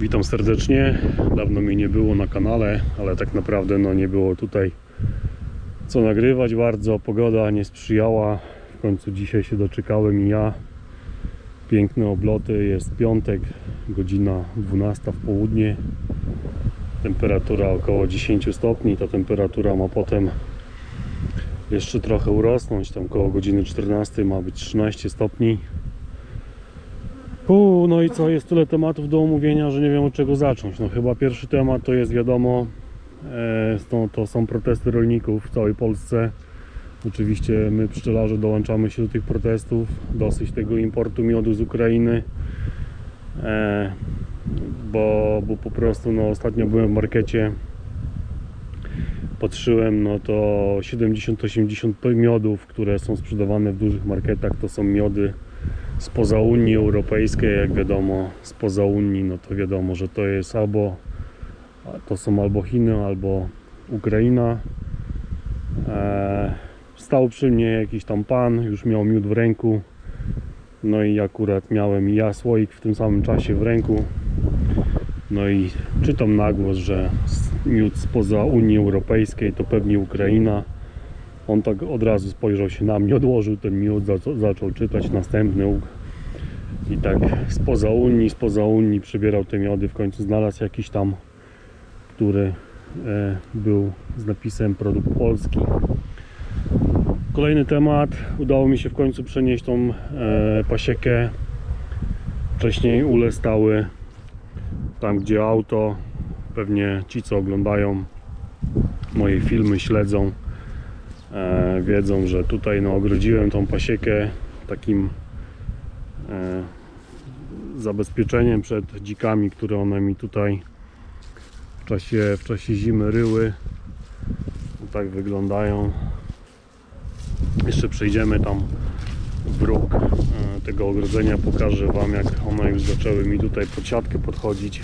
Witam serdecznie. Dawno mnie nie było na kanale, ale tak naprawdę no nie było tutaj co nagrywać bardzo. Pogoda nie sprzyjała. W końcu dzisiaj się doczekałem i ja. Piękne obloty. Jest piątek, godzina 12 w południe. Temperatura około 10 stopni. Ta temperatura ma potem jeszcze trochę urosnąć. Tam koło godziny 14 ma być 13 stopni. U, no i co, jest tyle tematów do omówienia, że nie wiem od czego zacząć. No chyba pierwszy temat to jest wiadomo, e, to, to są protesty rolników w całej Polsce. Oczywiście my pszczelarze dołączamy się do tych protestów. Dosyć tego importu miodu z Ukrainy. E, bo, bo po prostu no, ostatnio byłem w markecie patrzyłem, no to 70-80 miodów, które są sprzedawane w dużych marketach, to są miody spoza Unii Europejskiej, jak wiadomo, spoza Unii, no to wiadomo, że to jest albo to są albo Chiny, albo Ukraina. Eee, stał przy mnie jakiś tam pan, już miał miód w ręku. No i akurat miałem ja słoik w tym samym czasie w ręku. No i czytam na głos, że miód spoza Unii Europejskiej to pewnie Ukraina. On tak od razu spojrzał się na mnie, odłożył ten miód, zaczął, czytać następny łuk. I tak spoza Unii, spoza Unii przybierał te miody. W końcu znalazł jakiś tam, który e, był z napisem produkt polski. Kolejny temat. Udało mi się w końcu przenieść tą e, pasiekę. Wcześniej ule stały tam, gdzie auto. Pewnie ci, co oglądają moje filmy, śledzą e, wiedzą, że tutaj no, ogrodziłem tą pasiekę takim e, zabezpieczeniem przed dzikami, które one mi tutaj w czasie, w czasie zimy ryły. Tak wyglądają. Jeszcze przejdziemy tam w róg e, tego ogrodzenia, pokażę Wam jak one już zaczęły mi tutaj pod siatkę podchodzić.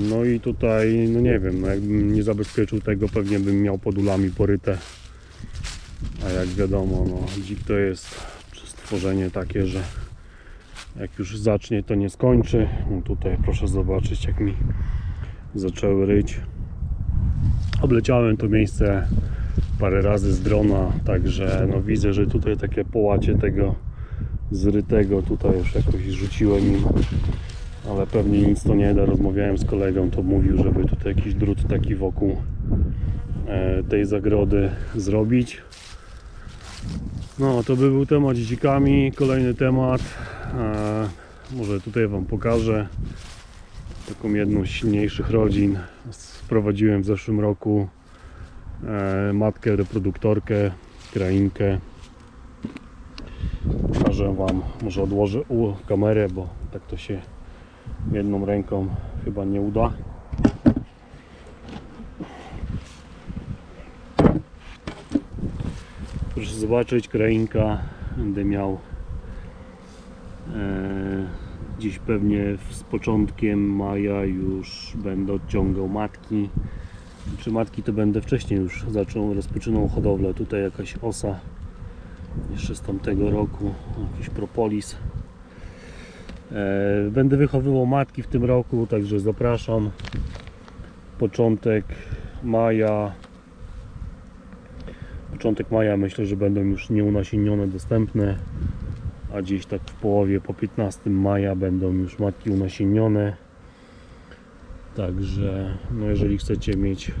No i tutaj, no nie wiem, no jakbym nie zabezpieczył tego, pewnie bym miał pod ulami poryte. A jak wiadomo, no dzik to jest stworzenie takie, że jak już zacznie, to nie skończy. No tutaj proszę zobaczyć, jak mi zaczęły ryć. Obleciałem to miejsce parę razy z drona, także no widzę, że tutaj takie połacie tego zrytego tutaj już jakoś rzuciłem ale pewnie nic to nie da. Rozmawiałem z kolegą, to mówił, żeby tutaj jakiś drut taki wokół e, tej zagrody zrobić. No, to by był temat dzikami. Kolejny temat. E, może tutaj Wam pokażę taką jedną z silniejszych rodzin. Sprowadziłem w zeszłym roku e, matkę reproduktorkę, krainkę. Pokażę Wam, może odłożę u kamerę, bo tak to się jedną ręką chyba nie uda. Proszę zobaczyć, krainka będę miał e, dziś pewnie z początkiem maja już będę odciągał matki. Czy matki to będę wcześniej już zaczął, rozpoczynał hodowlę. Tutaj jakaś osa jeszcze z tamtego roku, jakiś propolis. E, Będę wychowywał matki w tym roku, także zapraszam. Początek maja. Początek maja myślę, że będą już nieunasienione dostępne, a gdzieś tak w połowie po 15 maja będą już matki unasienione. Także no jeżeli chcecie mieć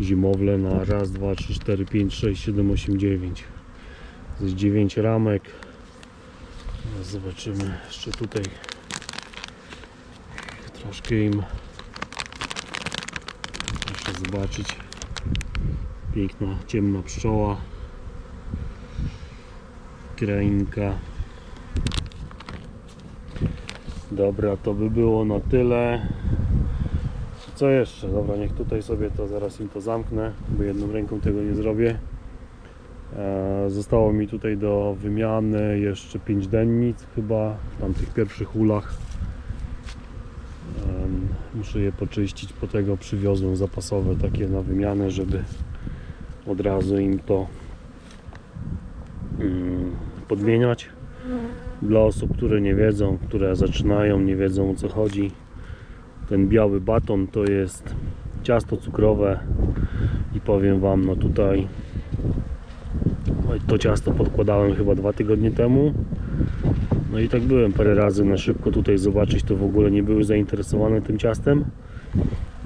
zimowle na raz, dwa, trzy, cztery, pięć, sześć, siedem, osiem, dziewięć. Jest 9 ramek. Teraz Zobaczymy jeszcze tutaj troszkę im proszę zobaczyć piękna ciemna pszczoła krainka dobra to by było na tyle co jeszcze? Dobra, niech tutaj sobie to zaraz im to zamknę, bo jedną ręką tego nie zrobię. E, Zostało mi tutaj do wymiany jeszcze 5 dennic chyba w tamtych pierwszych ulach. Muszę je poczyścić, po tego przywiozłem zapasowe takie na wymianę, żeby od razu im to mm, podmieniać. Dla osób, które nie wiedzą, które zaczynają, nie wiedzą o co chodzi. Ten biały baton to jest ciasto cukrowe i powiem Wam, no tutaj to ciasto podkładałem chyba dwa tygodnie temu. No i tak byłem parę razy na szybko tutaj zobaczyć, to w ogóle nie były zainteresowane tym ciastem.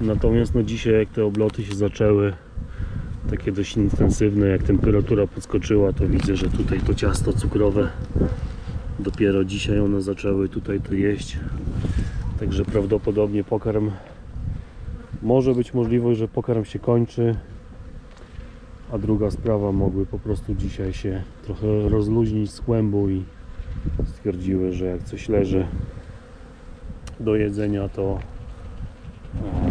Natomiast no dzisiaj jak te obloty się zaczęły takie dość intensywne, jak temperatura podskoczyła, to widzę, że tutaj to ciasto cukrowe dopiero dzisiaj one zaczęły tutaj to jeść. Także prawdopodobnie pokarm może być możliwość, że pokarm się kończy. A druga sprawa, mogły po prostu dzisiaj się trochę rozluźnić z kłębu i stwierdziły, że jak coś leży do jedzenia, to, o,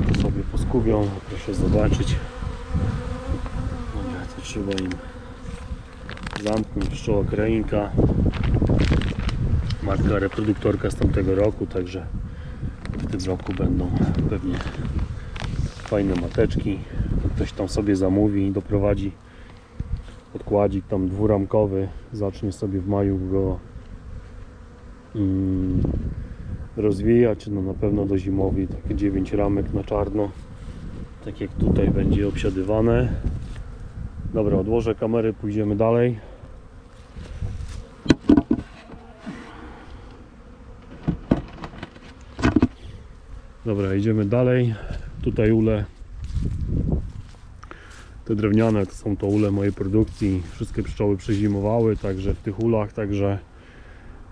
to sobie poskubią. Proszę zobaczyć. Dobra, to trzeba im zamknąć pszczoła krainka. Matka reproduktorka z tamtego roku, także w tym roku będą pewnie fajne mateczki. Ktoś tam sobie zamówi i doprowadzi podkładzik tam dwuramkowy. Zacznie sobie w maju go mm, rozwijać. No na pewno do zimowi takie 9 ramek na czarno. Tak jak tutaj będzie obsiadywane. Dobra, odłożę kamerę, pójdziemy dalej. Dobra, idziemy dalej. Tutaj ule. Te drewniane to są to ule mojej produkcji. Wszystkie pszczoły przezimowały, także w tych ulach, także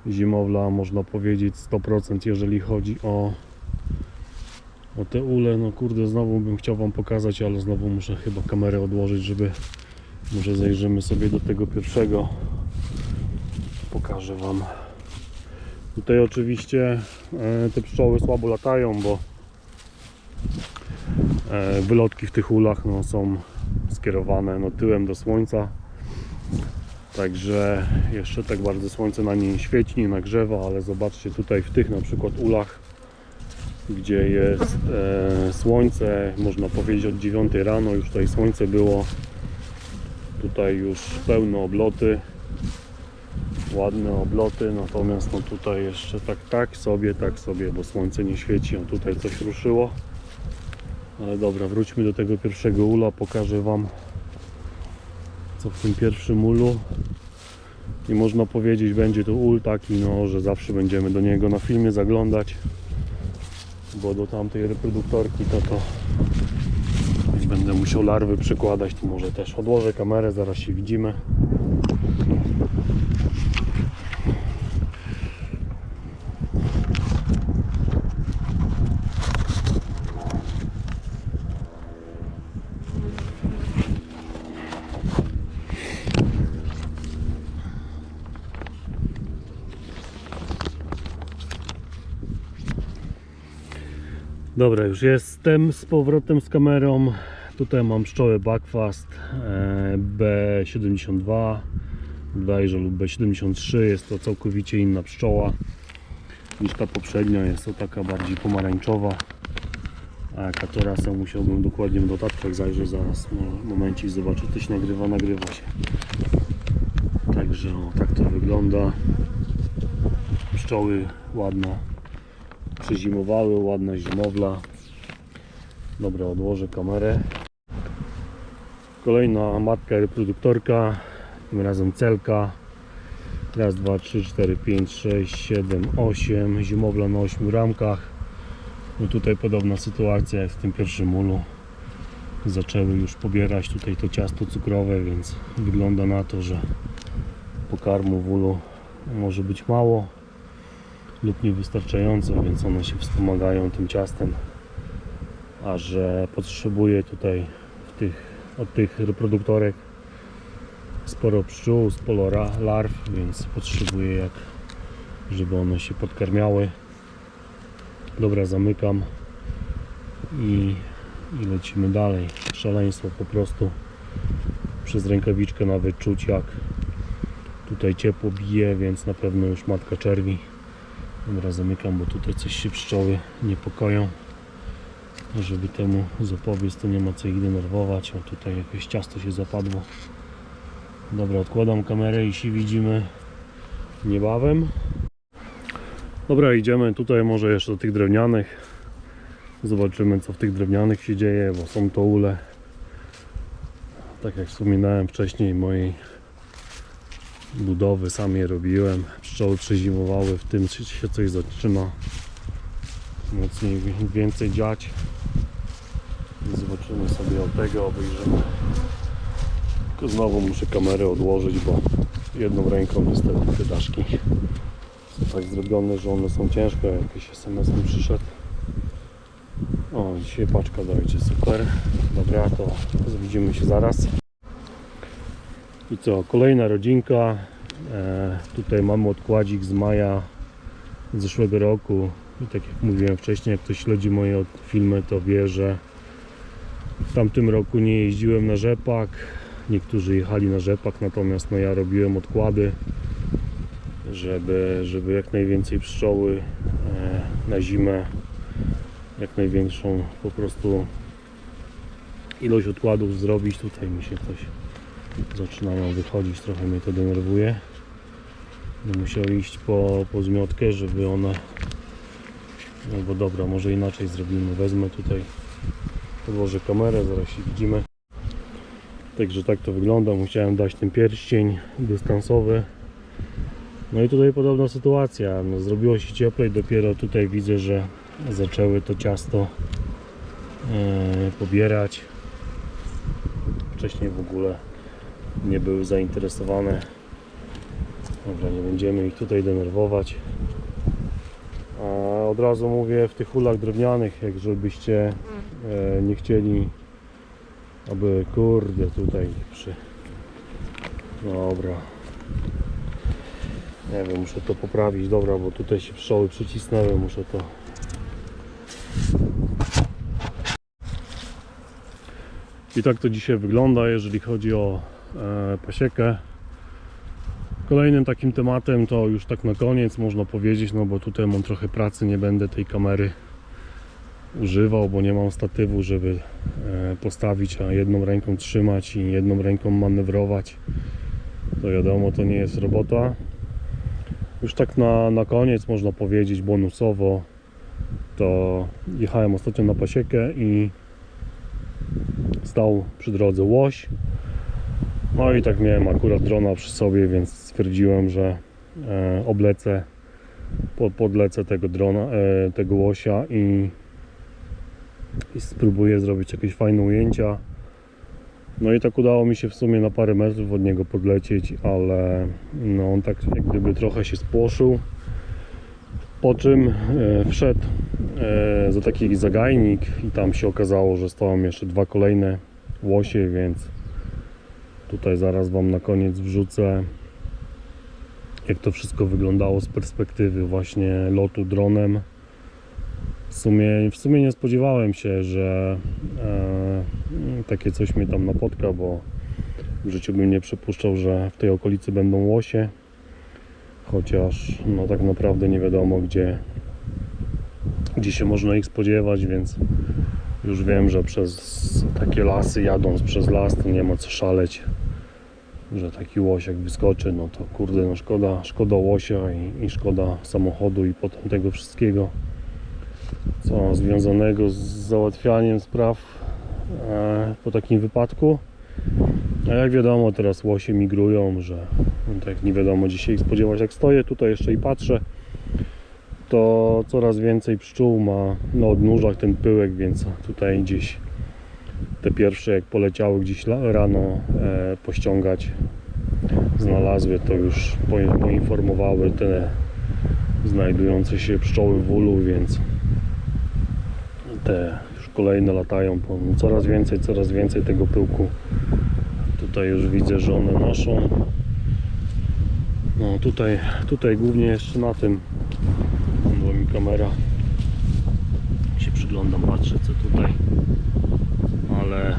zimowla można powiedzieć 100% jeżeli chodzi o o te ule, no kurde znowu bym chciał Wam pokazać, ale znowu muszę chyba kamerę odłożyć, żeby może zajrzymy sobie do tego pierwszego. Pokażę Wam. Tutaj oczywiście e, te pszczoły słabo latają, bo e, wylotki w tych ulach no, są skierowane no, tyłem do słońca Także jeszcze tak bardzo słońce na nie nie świeci, nie nagrzewa, ale zobaczcie tutaj w tych na przykład ulach, gdzie jest e, słońce, można powiedzieć od 9 rano już tutaj słońce było. Tutaj już pełne obloty, ładne obloty, natomiast no tutaj jeszcze tak, tak sobie, tak sobie, bo słońce nie świeci, o tutaj coś ruszyło. Ale dobra, wróćmy do tego pierwszego ula, pokażę Wam co w tym pierwszym ulu. I można powiedzieć będzie to ul taki no, że zawsze będziemy do niego na filmie zaglądać bo do tamtej reproduktorki to to będę musiał larwy przykładać to może też odłożę kamerę, zaraz się widzimy Dobra, już jestem z powrotem z kamerą. Tutaj mam pszczołę Backfast e, B72 bodajże lub B73. Jest to całkowicie inna pszczoła niż ta poprzednia. Jest to taka bardziej pomarańczowa. A jaka to rasa musiałbym dokładnie w dodatkach zajrzeć zaraz. No, momencik zobaczę, coś nagrywa, nagrywa się. Także o, tak to wygląda. Pszczoły ładna przezimowały, ładna zimowla. Dobra, odłożę kamerę. Kolejna matka reproduktorka, tym razem celka. Raz, dwa, trzy, cztery, pięć, sześć, siedem, osiem. Zimowla na 8 ramkach. No tutaj podobna sytuacja jak w tym pierwszym ulu. Zaczęły już pobierać tutaj to ciasto cukrowe, więc wygląda na to, że pokarmu w ulu może być mało lub niewystarczająco, więc one się wspomagają tym ciastem. A że potrzebuje tutaj tych, od tych reproduktorek sporo pszczół, sporo larw, więc potrzebuje jak żeby one się podkarmiały. Dobra, zamykam i, i lecimy dalej. Szaleństwo po prostu przez rękawiczkę nawet czuć jak tutaj ciepło bije, więc na pewno już matka czerwi. Dobra, zamykam, bo tutaj coś się pszczoły niepokoją. Żeby temu zapobiec, to nie ma co ich denerwować. O, tutaj jakieś ciasto się zapadło. Dobra, odkładam kamerę i się widzimy niebawem. Dobra, idziemy tutaj może jeszcze do tych drewnianych. Zobaczymy co w tych drewnianych się dzieje, bo są to ule. Tak jak wspominałem wcześniej, mojej budowy sam je robiłem. Pszczoły przezimowały, w tym się coś zaczyna mocniej więcej dziać. Zobaczymy sobie od tego, obejrzymy. Tylko znowu muszę kamerę odłożyć, bo jedną ręką niestety te daszki są tak zrobione, że one są ciężkie. Jakiś SMS mi przyszedł. O, dzisiaj paczka dojdzie, super. Dobra, to widzimy się zaraz. I co, kolejna rodzinka. E, tutaj mamy odkładzik z maja zeszłego roku. I tak jak mówiłem wcześniej, jak ktoś śledzi moje filmy, to wie, że w tamtym roku nie jeździłem na rzepak. Niektórzy jechali na rzepak, natomiast no ja robiłem odkłady, żeby, żeby jak najwięcej pszczoły e, na zimę, jak największą po prostu ilość odkładów zrobić. Tutaj mi się coś zaczyna nam wychodzić, trochę mnie to denerwuje. Będę musiał iść po, po zmiotkę, żeby one no bo dobra, może inaczej zrobimy. Wezmę tutaj, podłożę kamerę, zaraz się widzimy. Także tak to wygląda. Musiałem dać ten pierścień dystansowy. No i tutaj podobna sytuacja. No, zrobiło się cieplej, dopiero tutaj widzę, że zaczęły to ciasto e, pobierać. Wcześniej w ogóle nie były zainteresowane. Dobra, nie będziemy ich tutaj denerwować. A od razu mówię w tych ulach drewnianych, jak żebyście e, nie chcieli, aby kurde tutaj przy. Dobra. Nie wiem, muszę to poprawić, dobra, bo tutaj się pszczoły przycisnęły, muszę to. I tak to dzisiaj wygląda, jeżeli chodzi o pasiekę. Kolejnym takim tematem to już tak na koniec można powiedzieć, no bo tutaj mam trochę pracy, nie będę tej kamery używał, bo nie mam statywu, żeby e, postawić, a jedną ręką trzymać i jedną ręką manewrować. To wiadomo, to nie jest robota. Już tak na, na koniec można powiedzieć bonusowo, to jechałem ostatnio na pasiekę i stał przy drodze łoś. No i tak miałem akurat drona przy sobie, więc stwierdziłem, że e, oblecę, po, podlecę tego drona, e, tego łosia i, i spróbuję zrobić jakieś fajne ujęcia. No i tak udało mi się w sumie na parę metrów od niego podlecieć, ale no on tak jak gdyby trochę się spłoszył. Po czym e, wszedł e, za taki zagajnik i tam się okazało, że stoją jeszcze dwa kolejne łosie, więc Tutaj zaraz Wam na koniec wrzucę jak to wszystko wyglądało z perspektywy właśnie lotu dronem. W sumie, w sumie nie spodziewałem się, że e, takie coś mnie tam napotka, bo w życiu bym nie przypuszczał, że w tej okolicy będą łosie. Chociaż no tak naprawdę nie wiadomo gdzie, gdzie się można ich spodziewać, więc już wiem, że przez takie lasy jadąc przez las to nie ma co szaleć że taki łoś jak wyskoczy, no to kurde, no szkoda, szkoda łosia i, i szkoda samochodu i potem tego wszystkiego, co związanego z załatwianiem spraw e, po takim wypadku. A jak wiadomo, teraz łosie migrują, że no, tak nie wiadomo ich spodziewać. Jak stoję tutaj jeszcze i patrzę, to coraz więcej pszczół ma na odnóżach ten pyłek, więc tutaj gdzieś te pierwsze jak poleciały gdzieś rano e, pościągać znalazły to już po- poinformowały te znajdujące się pszczoły w ulu, więc te już kolejne latają po coraz więcej, coraz więcej tego pyłku. Tutaj już widzę, że one noszą. No tutaj, tutaj głównie jeszcze na tym bo mi kamera się przyglądam, patrzę co tutaj ale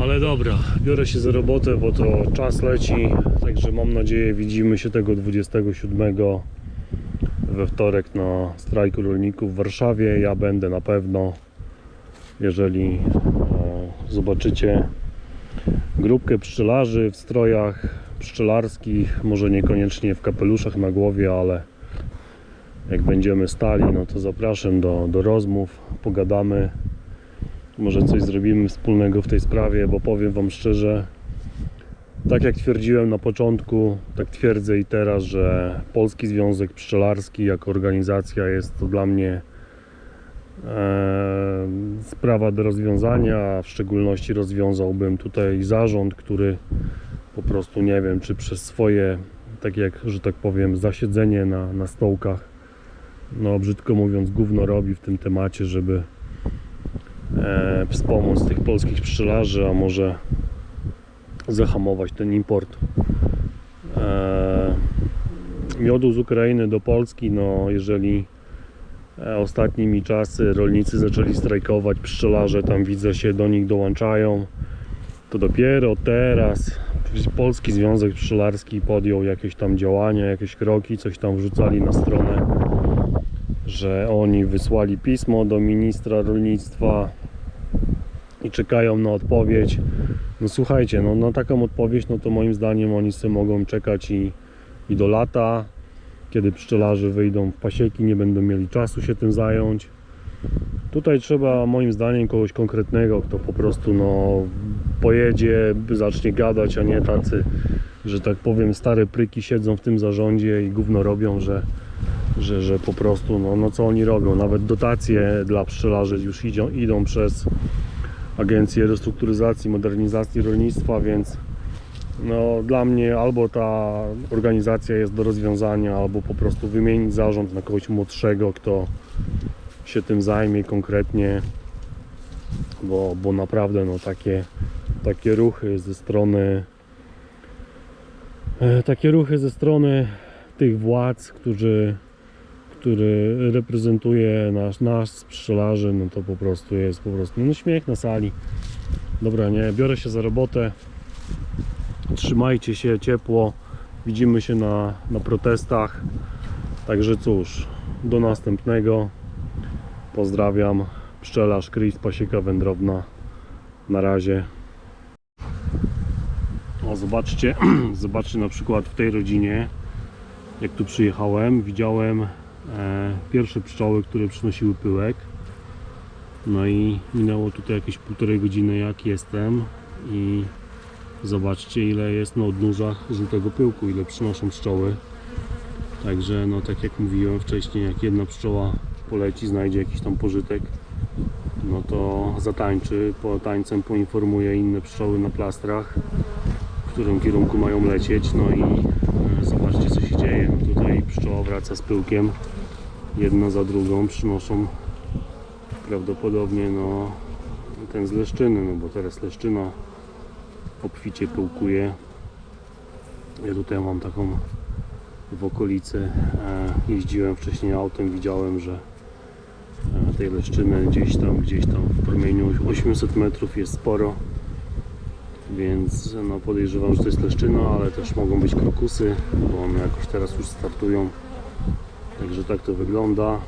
ale dobra, biorę się za robotę, bo to czas leci, także mam nadzieję widzimy się tego 27 we wtorek na strajku rolników w Warszawie. Ja będę na pewno, jeżeli e, zobaczycie grupkę pszczelarzy w strojach pszczelarskich, może niekoniecznie w kapeluszach na głowie, ale Jak będziemy stali, no to zapraszam do, do rozmów, pogadamy. Może coś zrobimy wspólnego w tej sprawie, bo powiem Wam szczerze, tak jak twierdziłem na początku, tak twierdzę i teraz, że Polski Związek Pszczelarski jako organizacja jest to dla mnie e, sprawa do rozwiązania, w szczególności rozwiązałbym tutaj zarząd, który po prostu nie wiem, czy przez swoje, tak jak, że tak powiem, zasiedzenie na, na stołkach, no brzydko mówiąc, gówno robi w tym temacie, żeby e, wspomóc tych polskich pszczelarzy, a może zahamować ten import e, miodu z Ukrainy do Polski. No, jeżeli e, ostatnimi czasy rolnicy zaczęli strajkować, pszczelarze tam widzę się do nich dołączają, to dopiero teraz Polski Związek Pszczelarski podjął jakieś tam działania, jakieś kroki, coś tam wrzucali na stronę, że oni wysłali pismo do ministra rolnictwa i czekają na odpowiedź. No słuchajcie, no na taką odpowiedź, no to moim zdaniem oni sobie mogą czekać i, i do lata, kiedy pszczelarze wyjdą w pasieki, nie będą mieli czasu się tym zająć. Tutaj trzeba moim zdaniem kogoś konkretnego, kto po prostu no pojedzie, zacznie gadać, a nie tacy, że tak powiem, stare pryki siedzą w tym zarządzie i gówno robią, że, że, że po prostu, no, no co oni robią, nawet dotacje dla pszczelarzy już idą, idą przez Agencję Restrukturyzacji, Modernizacji Rolnictwa, więc no, dla mnie albo ta organizacja jest do rozwiązania, albo po prostu wymienić zarząd na kogoś młodszego, kto się tym zajmie konkretnie, bo, bo naprawdę no, takie, takie ruchy ze strony e, takie ruchy ze strony tych władz, którzy który reprezentuje nasz, nas pszczelarzy, no to po prostu jest po prostu no śmiech na sali. Dobra, nie, biorę się za robotę. Trzymajcie się ciepło. Widzimy się na, na protestach. Także cóż, do następnego. Pozdrawiam. Pszczelarz Chris, pasieka wędrowna. Na razie. O, zobaczcie, zobaczcie na przykład w tej rodzinie, jak tu przyjechałem, widziałem pierwsze pszczoły, które przynosiły pyłek. No i minęło tutaj jakieś półtorej godziny jak jestem i zobaczcie ile jest na odnóżach żółtego pyłku, ile przynoszą pszczoły. Także no tak jak mówiłem wcześniej, jak jedna pszczoła poleci, znajdzie jakiś tam pożytek, no to zatańczy, po tańcem poinformuje inne pszczoły na plastrach, w którym kierunku mają lecieć, no i e, zobaczcie co się dzieje. Tutaj pszczoła wraca z pyłkiem, jedna za drugą przynoszą prawdopodobnie no ten z leszczyny, no bo teraz leszczyna obficie pyłkuje. Ja tutaj mam taką w okolicy, e, jeździłem wcześniej autem, widziałem, że e, tej leszczyny gdzieś tam, gdzieś tam w promieniu 800 metrów jest sporo. Więc no podejrzewam, że to jest leszczyna, ale też mogą być krokusy, bo one jakoś teraz już startują. Także tak to wygląda.